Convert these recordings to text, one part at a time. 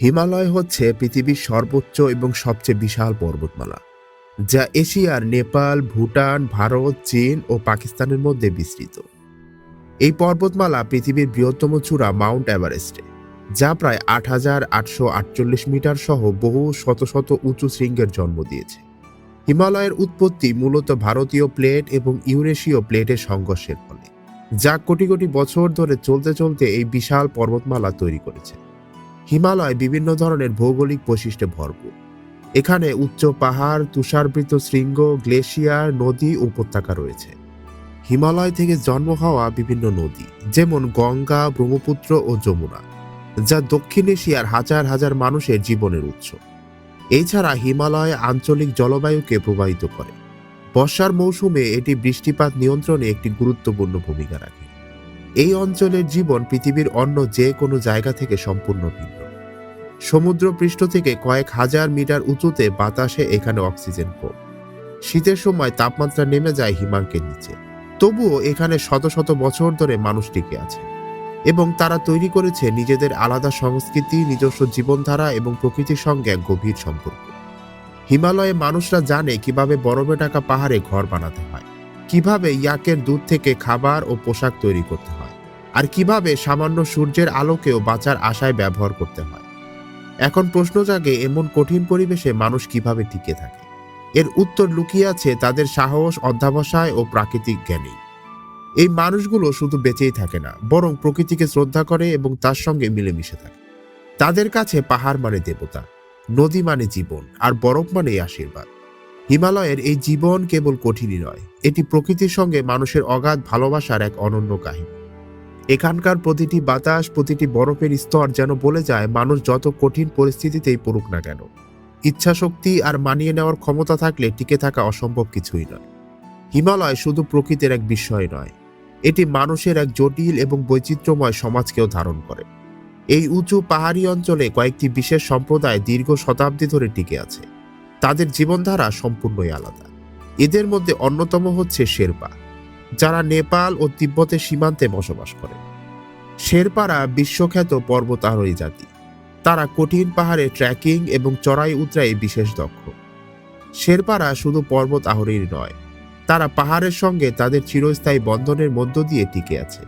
হিমালয় হচ্ছে পৃথিবীর সর্বোচ্চ এবং সবচেয়ে বিশাল পর্বতমালা, যা এশিয়ার নেপাল, ভুটান, ভারত, চীন ও পাকিস্তানের মধ্যে বিস্তৃত। এই পর্বতমালা পৃথিবীর বৃহত্তম চূড়া মাউন্ট এভারেস্টে, যা প্রায় আট হাজার আটশো আটচল্লিশ মিটার সহ বহু শত শত উঁচু শৃঙ্গের জন্ম দিয়েছে। হিমালয়ের উৎপত্তি মূলত ভারতীয় প্লেট এবং ইউরেশীয় প্লেটের সংঘর্ষের ফলে, যা কোটি কোটি বছর ধরে চলতে চলতে এই বিশাল পর্বতমালা তৈরি করেছে। হিমালয় বিভিন্ন ধরনের ভৌগোলিক বৈশিষ্ট্যে ভরপুর। এখানে উচ্চ পাহাড়, তুষারবৃত শৃঙ্গ, গ্লেশিয়ার, নদী উপত্যকা রয়েছে। হিমালয় থেকে জন্ম হওয়া বিভিন্ন নদী, যেমন গঙ্গা, ব্রহ্মপুত্র ও যমুনা, যা দক্ষিণ এশিয়ার হাজার হাজার মানুষের জীবনের উৎস। এছাড়া হিমালয় আঞ্চলিক জলবায়ুকে প্রবাহিত করে। বর্ষার মৌসুমে এটি বৃষ্টিপাত নিয়ন্ত্রণে একটি গুরুত্বপূর্ণ ভূমিকা রাখে। এই অঞ্চলের জীবন পৃথিবীর অন্য যে কোনো জায়গা থেকে সম্পূর্ণ ভিন্ন। সমুদ্র পৃষ্ঠ থেকে কয়েক হাজার মিটার উঁচুতে বাতাসে এখানে অক্সিজেন কম। শীতের সময় তাপমাত্রা নেমে যায় হিমাঙ্কের নিচে। তবুও এখানে শত শত বছর ধরে মানুষ টিকে আছে এবং তারা তৈরি করেছে নিজেদের আলাদা সংস্কৃতি, নিজস্ব জীবনধারা এবং প্রকৃতির সঙ্গে গভীর সম্পর্ক। হিমালয়ে মানুষরা জানে কীভাবে বরফে ঢাকা পাহাড়ে ঘর বানাতে হয়, কীভাবে ইয়াকের দুধ থেকে খাবার ও পোশাক তৈরি করতে হয়। আর কীভাবে সামান্য সূর্যের আলোকেও বাঁচার আশায় ব্যবহার করতে হয়? এখন প্রশ্ন জাগে এমন কঠিন পরিবেশে মানুষ কীভাবে টিকে থাকে? এর উত্তর লুকিয়ে আছে তাদের সাহস, অধ্যাবসায় ও প্রাকৃতিক জ্ঞানী এই মানুষগুলো শুধু বেঁচেই থাকে না, বরং প্রকৃতিকে শ্রদ্ধা করে এবং তার সঙ্গে মিলেমিশে থাকে। তাদের কাছে পাহাড় মানে দেবতা, নদী মানে জীবন, আর বরফ মানে আশীর্বাদ। হিমালয়ের এই জীবন কেবল কঠিনই নয়, এটি প্রকৃতির সঙ্গে মানুষের অগাধ ভালোবাসার এক অনন্য কাহিনী। এখানকার প্রতিটি বাতাস, প্রতিটি বরফের স্তর যেন বলে যায়, মানুষ যত কঠিন পরিস্থিতিতেই পড়ুক না কেন। ইচ্ছাশক্তি আর মানিয়ে নেওয়ার ক্ষমতা থাকলে টিকে থাকা অসম্ভব কিছুই নয়। হিমালয় শুধু প্রকৃতির এক বিষয় নয়, এটি মানুষের এক জটিল এবং বৈচিত্র্যময় সমাজকেও ধারণ করে। এই উঁচু পাহাড়ি অঞ্চলে কয়েকটি বিশেষ সম্প্রদায় দীর্ঘ শতাব্দী ধরে টিকে আছে। তাদের জীবনধারা সম্পূর্ণই আলাদা। এদের মধ্যে অন্যতম হচ্ছে শেরপা। যারা নেপাল ও তিব্বতের সীমান্তে বসবাস করে। শেরপারা বিশ্বখ্যাত পর্বতারোহী জাতি। তারা কঠিন পাহাড়ে ট্রেকিং এবং চড়াই উতরাই বিশেষ দক্ষ। শেরপারা শুধু পর্বত আরোহীর নয়, তারা পাহাড়ের সঙ্গে তাদের চিরস্থায়ী বন্ধনের মধ্য দিয়ে টিকে আছে।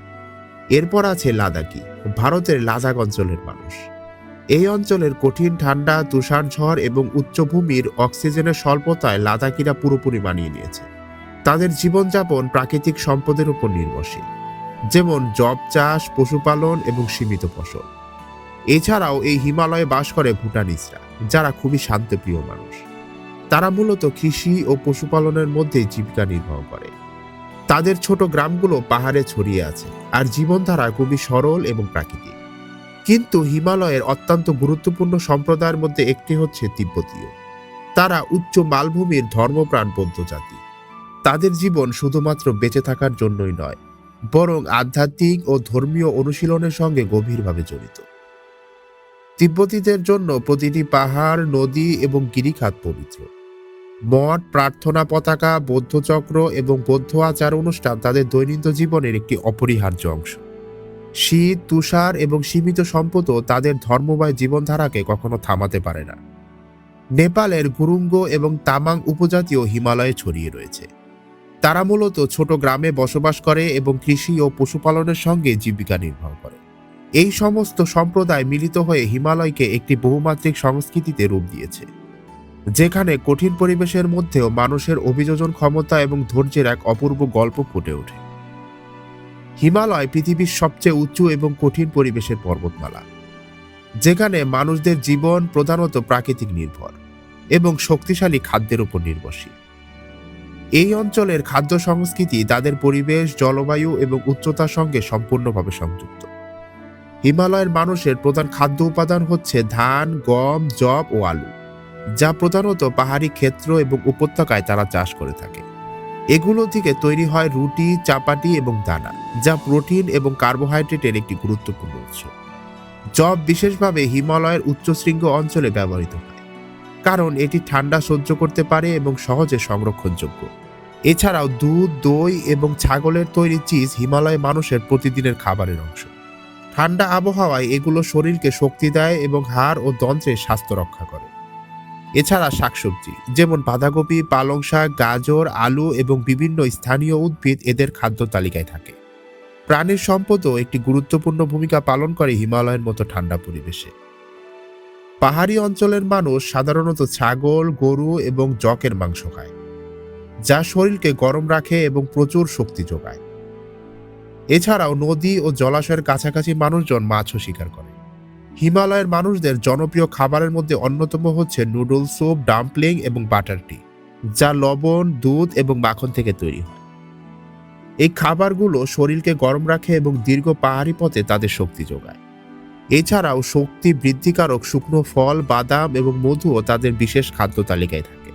এরপর আছে লাদাকি ভারতের লাদাখ অঞ্চলের মানুষ। এই অঞ্চলের কঠিন ঠান্ডা, তুষার ঝড় এবং উচ্চভূমির অক্সিজেনের স্বল্পতায় লাদাকিরা পুরোপুরি মানিয়ে নিয়েছে। তাদের জীবনযাপন প্রাকৃতিক সম্পদের উপর নির্ভরশীল, যেমন জব চাষ, পশুপালন এবং সীমিত ফসল। এছাড়াও এই হিমালয়ে বাস করে ভুটানিসরা যারা খুবই শান্তপ্রিয় মানুষ। তারা মূলত কৃষি ও পশুপালনের মধ্যে জীবিকা নির্বাহ করে। তাদের ছোট গ্রামগুলো পাহাড়ে ছড়িয়ে আছে আর জীবনধারা খুবই সরল এবং প্রাকৃতিক। কিন্তু হিমালয়ের অত্যন্ত গুরুত্বপূর্ণ সম্প্রদায়ের মধ্যে একটি হচ্ছে তিব্বতীয়। তারা উচ্চ মালভূমির ধর্মপ্রাণ বৌদ্ধ জাতি। তাদের জীবন শুধুমাত্র বেঁচে থাকার জন্যই নয়, বরং আধ্যাত্মিক ও ধর্মীয় অনুশীলনের সঙ্গে গভীরভাবে জড়িত। তিব্বতীদের জন্য প্রতিটি পাহাড়, নদী এবং গিরিখাত পবিত্র। মঠ, প্রার্থনা পতাকা, বৌদ্ধচক্র এবং বৌদ্ধ আচার অনুষ্ঠান তাদের দৈনন্দিন জীবনের একটি অপরিহার্য অংশ। শীত, তুষার এবং সীমিত সম্পদও তাদের ধর্মময় জীবনধারাকে কখনো থামাতে পারে না। নেপালের গুরুঙ্গ এবং তামাং উপজাতীয় হিমালয়ে ছড়িয়ে রয়েছে। তারা মূলত ছোট গ্রামে বসবাস করে এবং কৃষি ও পশুপালনের সঙ্গে জীবিকা নির্বাহ করে। এই সমস্ত সম্প্রদায় মিলিত হয়ে হিমালয়কে একটি বহুমাত্রিক সংস্কৃতিতে রূপ দিয়েছে, যেখানে কঠিন পরিবেশের মধ্যেও মানুষের অভিযোজন ক্ষমতা এবং ধৈর্যের এক অপূর্ব গল্প ফুটে ওঠে। হিমালয় পৃথিবীর সবচেয়ে উঁচু এবং কঠিন পরিবেশের পর্বতমালা, যেখানে মানুষদের জীবন প্রধানত প্রাকৃতিক নির্ভর এবং শক্তিশালী খাদ্যের উপর নির্ভরশীল। এই অঞ্চলের খাদ্য সংস্কৃতি তাদের পরিবেশ, জলবায়ু এবং উচ্চতার সঙ্গে সম্পূর্ণভাবে সংযুক্ত। হিমালয়ের মানুষের প্রধান খাদ্য উপাদান হচ্ছে ধান, গম জব ও আলু, যা প্রধানত পাহাড়ি ক্ষেত্র এবং উপত্যকায় তারা চাষ করে থাকে। এগুলো থেকে তৈরি হয় রুটি, চাপাটি এবং দানা, যা প্রোটিন এবং কার্বোহাইড্রেটের একটি গুরুত্বপূর্ণ উৎস। জব বিশেষভাবে হিমালয়ের উচ্চশৃঙ্গ অঞ্চলে ব্যবহৃত হয়। কারণ এটি ঠান্ডা সহ্য করতে পারে এবং সহজে সংরক্ষণযোগ্য। এছাড়াও দুধ, দই এবং ছাগলের তৈরি চিজ হিমালয় মানুষের প্রতিদিনের খাবারের অংশ। ঠান্ডা আবহাওয়ায় এগুলো শরীরকে শক্তি দেয় এবং হাড় ও দন্ত্রের স্বাস্থ্য রক্ষা করে। এছাড়া শাকসবজি, যেমন বাঁধাকপি, পালং শাক, গাজর, আলু এবং বিভিন্ন স্থানীয় উদ্ভিদ এদের খাদ্য তালিকায় থাকে। প্রাণীর সম্পদও একটি গুরুত্বপূর্ণ ভূমিকা পালন করে হিমালয়ের মতো ঠান্ডা পরিবেশে। পাহাড়ি অঞ্চলের মানুষ সাধারণত ছাগল, গরু এবং জকের মাংস খায়, যা শরীরকে গরম রাখে এবং প্রচুর শক্তি যোগায়। এছাড়াও নদী ও জলাশয়ের কাছাকাছি মানুষজন মাছও শিকার করে। হিমালয়ের মানুষদের জনপ্রিয় খাবারের মধ্যে অন্যতম হচ্ছে নুডল স্যুপ, ডাম্পলিং এবং বাটার টি, যা লবণ, দুধ এবং মাখন থেকে তৈরি হয়। এই খাবারগুলো শরীরকে গরম রাখে এবং দীর্ঘ পাহাড়ি পথে তাদের শক্তি যোগায়। এছাড়াও শক্তি বৃদ্ধিকারক শুকনো ফল, বাদাম এবং মধুও তাদের বিশেষ খাদ্য তালিকায় থাকে।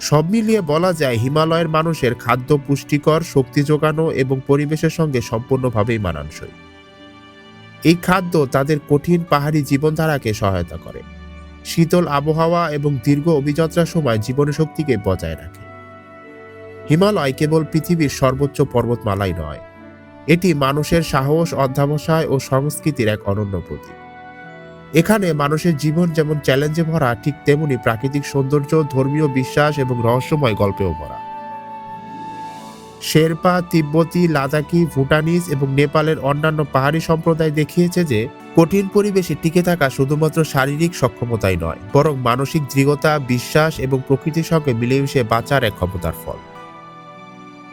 সব মিলিয়ে বলা যায় হিমালয়ের মানুষের খাদ্য পুষ্টিকর, শক্তি যোগানো এবং পরিবেশের সঙ্গে সম্পূর্ণভাবেই মানানসই। এই খাদ্য তাদের কঠিন পাহাড়ি জীবনধারাকে সহায়তা করে। শীতল আবহাওয়া এবং দীর্ঘ অভিযাত্রার সময় জীবনশক্তিকে বজায় রাখে। হিমালয় কেবল পৃথিবীর সর্বোচ্চ পর্বতমালাই নয় এটি মানুষের সাহস, অধ্যাবসায় ও সংস্কৃতির এক অনন্য প্রতীক। এখানে মানুষের জীবন যেমন চ্যালেঞ্জে ভরা, ঠিক তেমনি প্রাকৃতিক সৌন্দর্য, ধর্মীয় বিশ্বাস এবং রহস্যময় গল্পেও ভরা। শেরপা, তিব্বতি লাদাকি ভুটানিজ এবং নেপালের অন্যান্য পাহাড়ি সম্প্রদায় দেখিয়েছে যে, কঠিন পরিবেশে টিকে থাকা শুধুমাত্র শারীরিক সক্ষমতাই নয়, বরং মানসিক দৃঢ়তা, বিশ্বাস এবং প্রকৃতির সঙ্গে মিলেমিশে বাঁচার এক ক্ষমতার ফল।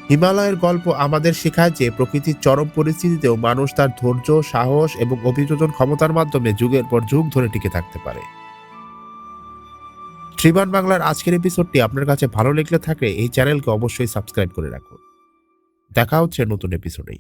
হিমালয়ের গল্প আমাদের শেখায় যে প্রকৃতির চরম পরিস্থিতিতেও মানুষ তার ধৈর্য, সাহস এবং অভিযোজন ক্ষমতার মাধ্যমে যুগের পর যুগ ধরে টিকে থাকতে পারে। শ্রীমান বাংলার আজকের এপিসোডটি আপনার কাছে ভালো লেগলে থাকে এই চ্যানেলকে অবশ্যই সাবস্ক্রাইব করে রাখুন। দেখা হচ্ছে নতুন এপিসোডেই